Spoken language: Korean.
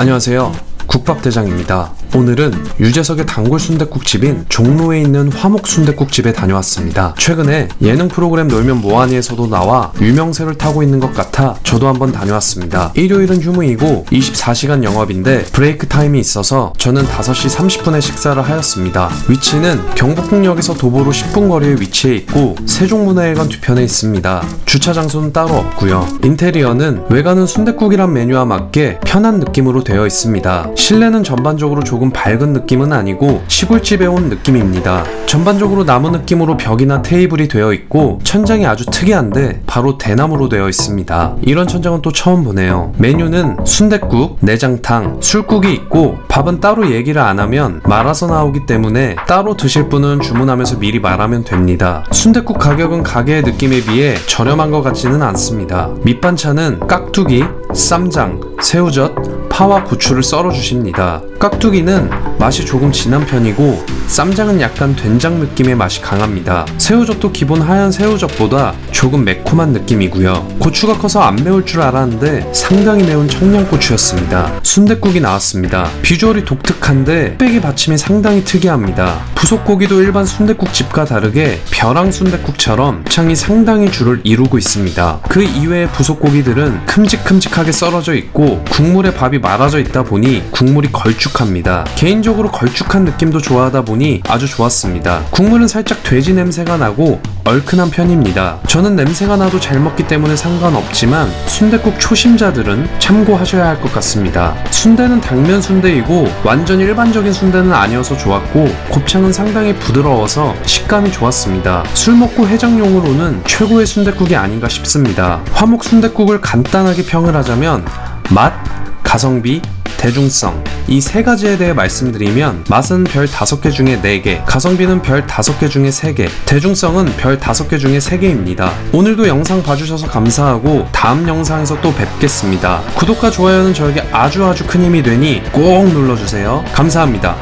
안녕하세요. 국밥대장입니다. 오늘은 유재석의 단골 순댓국집인 종로에 있는 화목 순댓국집에 다녀왔습니다. 최근에 예능 프로그램 놀면 뭐하니에서도 나와 유명세를 타고 있는 것 같아 저도 한번 다녀왔습니다. 일요일은 휴무이고 24시간 영업인데 브레이크 타임이 있어서 저는 5시 30분에 식사를 하였습니다. 위치는 경복궁역에서 도보로 10분 거리에 위치해 있고 세종문화회관 뒤편에 있습니다. 주차 장소는 따로 없고요. 인테리어는 외관은 순댓국이란 메뉴와 맞게 편한 느낌으로 되어 있습니다. 실내는 전반적으로 조금 밝은 느낌은 아니고 시골집에 온 느낌입니다. 전반적으로 나무 느낌으로 벽이나 테이블이 되어 있고 천장이 아주 특이한데 바로 대나무로 되어 있습니다. 이런 천장은 또 처음 보네요. 메뉴는 순댓국, 내장탕, 술국이 있고 밥은 따로 얘기를 안 하면 말아서 나오기 때문에 따로 드실 분은 주문하면서 미리 말하면 됩니다. 순댓국 가격은 가게의 느낌에 비해 저렴한 것 같지는 않습니다. 밑반찬은 깍두기, 쌈장, 새우젓, 파와 고추를 썰어 주십니다. 깍두기는 맛이 조금 진한 편이고 쌈장은 약간 된장 느낌의 맛이 강합니다. 새우젓도 기본 하얀 새우젓보다 조금 매콤한 느낌이고요. 고추가 커서 안 매울 줄 알았는데 상당히 매운 청양고추였습니다. 순댓국이 나왔습니다. 비주얼이 독특한데 흑백이 받침이 상당히 특이합니다. 부속고기도 일반 순댓국집과 다르게 벼랑 순댓국처럼 창이 상당히 줄을 이루고 있습니다. 그 이외의 부속고기들은 큼직큼직하게 썰어져 있고 국물에 밥이 말아져 있다 보니 국물이 걸쭉합니다. 개인적으로 걸쭉한 느낌도 좋아하다 보니 아주 좋았습니다. 국물은 살짝 돼지 냄새가 나고 얼큰한 편입니다. 저는 냄새가 나도 잘 먹기 때문에 상관없지만 순댓국 초심자들은 참고하셔야 할 것 같습니다. 순대는 당면 순대이고 완전 일반적인 순대는 아니어서 좋았고 곱창은 상당히 부드러워서 식감이 좋았습니다. 술 먹고 해장용으로는 최고의 순댓국이 아닌가 싶습니다. 화목 순댓국을 간단하게 평을 하자면 맛, 가성비, 대중성 이 세 가지에 대해 말씀드리면 맛은 별 5개 중에 4개, 가성비는 별 5개 중에 3개, 대중성은 별 5개 중에 3개입니다. 오늘도 영상 봐주셔서 감사하고 다음 영상에서 또 뵙겠습니다. 구독과 좋아요는 저에게 아주 아주 큰 힘이 되니 꼭 눌러주세요. 감사합니다.